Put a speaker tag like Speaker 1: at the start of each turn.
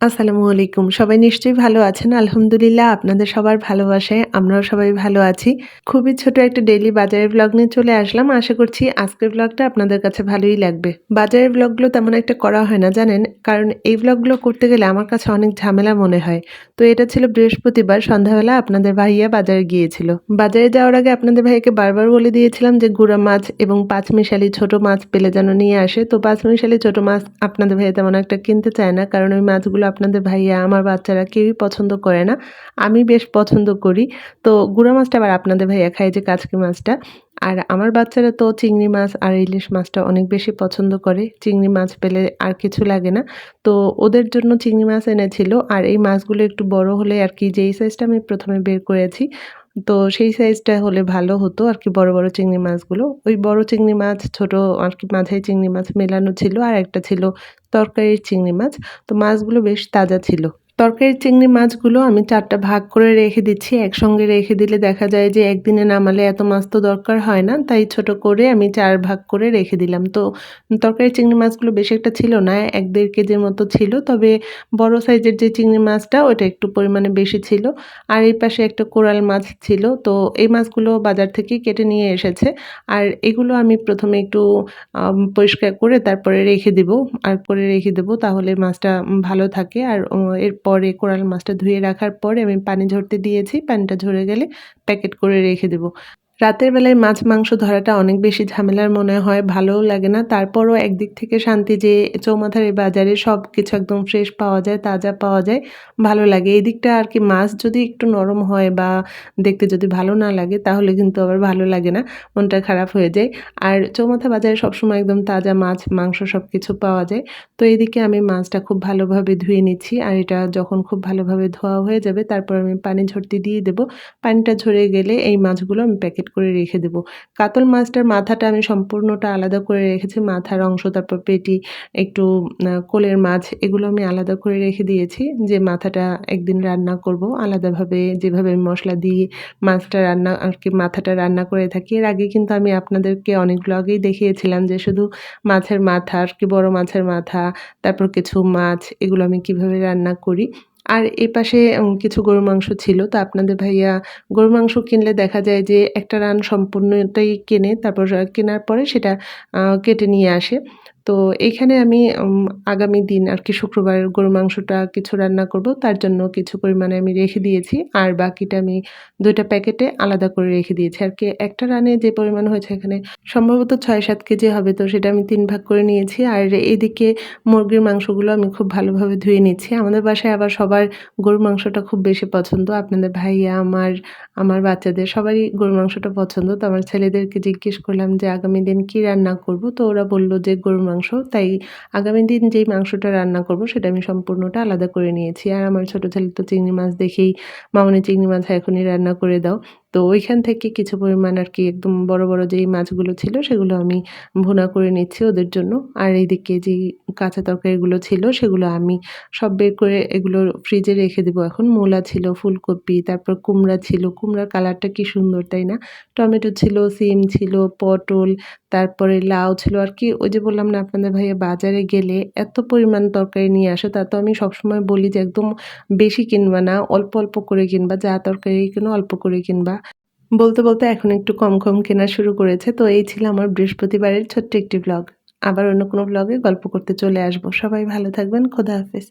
Speaker 1: আসসালামু আলাইকুম। সবাই নিশ্চয়ই ভালো আছেন। আলহামদুলিল্লাহ, আপনাদের সবার ভালোবাসায় আমরাও সবাই ভালো আছি। খুবই ছোট একটা ডেইলি বাজারের ব্লগ নিয়ে চলে আসলাম। আশা করছি আজকের ভ্লগটা আপনাদের কাছে ভালোই লাগবে। বাজারের ব্লগগুলো তেমন একটা করা হয় না, জানেন? কারণ এই ব্লগগুলো করতে গেলে আমার কাছে অনেক ঝামেলা মনে হয়। তো এটা ছিল বৃহস্পতিবার, সন্ধ্যাবেলা আপনাদের ভাইয়া বাজারে গিয়েছিল। বাজারে যাওয়ার আগে আপনাদের ভাইয়াকে বারবার বলে দিয়েছিলাম যে গুঁড়া মাছ এবং পাঁচমিশালি ছোট মাছ পেলে যেন নিয়ে আসে। তো পাঁচমিশালি ছোট মাছ আপনাদের ভাইয়া তেমন একটা কিনতে চায় না। কারণ ওই মাছগুলো আপনাদের ভাইয়া, আমার বাচ্চারা কেউই পছন্দ করে না। আমি বেশ পছন্দ করি। তো গুঁড়া মাছটা আবার আপনাদের ভাইয়া খায় যে কাচকি মাছটা। আর আমার বাচ্চারা তো চিংড়ি মাছ আর ইলিশ মাছটা অনেক বেশি পছন্দ করে। চিংড়ি মাছ পেলে আর কিছু লাগে না। তো ওদের জন্য চিংড়ি মাছ এনেছিল। আর এই মাছগুলো একটু বড় হলে আর কি, যেই সাইজটা আমি প্রথমে বের করেছি তো সেই সাইজটা হলে ভালো হতো আর কি বড় বড় চিংড়ি মাছগুলো। ওই বড় চিংড়ি মাছ, ছোট আর কি মাঝারি চিংড়ি মাছ মেলানো ছিল আর একটা ছিল তরকারির চিংড়ি মাছ। তো মাছগুলো বেশ তাজা ছিল। তরকারির চিংড়ি মাছগুলো আমি চারটা ভাগ করে রেখে দিচ্ছি। একসঙ্গে রেখে দিলে দেখা যায় যে একদিনে নামালে এত মাছ তো দরকার হয় না, তাই ছোট করে আমি চার ভাগ করে রেখে দিলাম। তো তরকারির চিংড়ি মাছগুলো বেশি একটা ছিল না, এক দেড় কেজির মতো ছিল, তবে বড় সাইজের যে চিংড়ি মাছটা ওটা একটু পরিমাণে বেশি ছিল। আর এই পাশে একটা কোরাল মাছ ছিল, তো এই মাছগুলো বাজার থেকে কেটে নিয়ে এসেছে। আর এগুলো আমি প্রথমে একটু পরিষ্কার করে তারপরে রেখে দিব। আর করে রেখে দেবো তাহলে মাছটা ভালো থাকে। আর এরপর পরে কোরাল মাছটা ধুয়ে রাখার পরে আমি পানি ঝরতে দিয়েছি, পানিটা ঝরে গেলে প্যাকেট করে রেখে দেবো। রাতের বেলায় মাছ মাংস ধরাটা অনেক বেশি ঝামেলার মনে হয়, ভালোও লাগে না। তারপরও একদিক থেকে শান্তি যে চৌমাথার এই বাজারে সব কিছু একদম ফ্রেশ পাওয়া যায়, তাজা পাওয়া যায়, ভালো লাগে। এই দিকটা আর কি মাছ যদি একটু নরম হয় বা দেখতে যদি ভালো না লাগে, তাহলে কিন্তু আবার ভালো লাগে না, মনটা খারাপ হয়ে যায়। আর চৌমাথা বাজারে সবসময় একদম তাজা মাছ, মাংস সব কিছু পাওয়া যায়। তো এইদিকে আমি মাছটা খুব ভালোভাবে ধুয়ে নিচ্ছি আর এটা যখন খুব ভালোভাবে ধোয়া হয়ে যাবে, তারপর আমি পানি ঝরতে দিয়ে দেবো। পানিটা ঝরে গেলে এই মাছগুলো আমি প্যাকেট করে রেখে দেব। কাতল মাছটার মাথাটা আমি সম্পূর্ণটা আলাদা করে রেখেছি। মাথার অংশ, তারপর পেটি, একটু কোলের মাছ, এগুলো আমি আলাদা করে রেখে দিয়েছি যে মাথাটা একদিন রান্না করব। আলাদাভাবে যেভাবে মশলা দিয়ে মাছটা রান্না, আর কি মাথাটা রান্না করে থাকি, এর আগে কিন্তু আমি আপনাদেরকে অনেক ব্লগেই দেখিয়েছিলাম যে শুধু মাছের মাথা, আর কি বড় মাছের মাথা, তারপর কিছু মাছ, এগুলো আমি কীভাবে রান্না করি। আর এ পাশে কিছু গরু মাংস ছিল। তো আপনাদের ভাইয়া গরু মাংস কিনলে দেখা যায় যে, একটা রান সম্পূর্ণটাই কেনে, তারপর কেনার পরে সেটা কেটে নিয়ে আসে। তো এইখানে আমি আগামী দিন আর কি শুক্রবার গরু মাংসটা কিছু রান্না করব, তার জন্য কিছু পরিমাণে আমি রেখে দিয়েছি। আর বাকিটা আমি দুইটা প্যাকেটে আলাদা করে রেখে দিয়েছি। আর কি একটা রানে যে পরিমাণ হয়েছে এখানে সম্ভবত ছয় সাত কেজি হবে, তো সেটা আমি তিন ভাগ করে নিয়েছি। আর এইদিকে মুরগির মাংসগুলো আমি খুব ভালোভাবে ধুয়ে নিচ্ছি। আমাদের বাসায় আবার সবার গরুর মাংসটা খুব বেশি পছন্দ। আপনাদের ভাইয়া, আমার আমার বাচ্চাদের সবারই গরুর মাংসটা পছন্দ। তো আমার ছেলেদেরকে জিজ্ঞেস করলাম যে, আগামী দিন কি রান্না করব? তো ওরা বলল যে, গরুর মাংস। তাই আগামী দিন যেই মাংসটা রান্না করব সেটা আমি সম্পূর্ণটা আলাদা করে নিয়েছি। আর আমার ছোটো ছেলে তো চিংড়ি মাছ দেখেই মামনি চিংড়ি মাছ এখনই রান্না করে দাও। তো ওইখান থেকে কিছু পরিমাণ আর কি একদম বড় বড় যেই মাছগুলো ছিল সেগুলো আমি ভুনা করে নিচ্ছি ওদের জন্য। আর এইদিকে যেই কাঁচা তরকারিগুলো ছিল সেগুলো আমি সব বের করে এগুলো ফ্রিজে রেখে দেবো। এখন মূলা ছিল, ফুলকপি, তারপর কুমড়া ছিল। কুমড়ার কালারটা কি সুন্দর, তাই না? টমেটো ছিল, সিম ছিল, পটল, তারপরে লাউ ছিল। আর কি ওই যে বললাম না আপনাদের ভাইয়া, বাজারে গেলে এত পরিমাণ তরকারি নিয়ে আসে, তা তো আমি সবসময় বলি যে একদম বেশি কিনবা না, অল্প অল্প করে কিনবা। যা তরকারি কিনো, অল্প করে কিনবা। বলতে বলতে এখন একটু কম কম কেনা শুরু করেছে। তো এই ছিল আমার বৃহস্পতিবারের ছোট্ট একটি ব্লগ আবার অন্য কোনো ব্লগে গল্প করতে চলে আসব। সবাই ভালো থাকবেন। খোদা হাফেজ।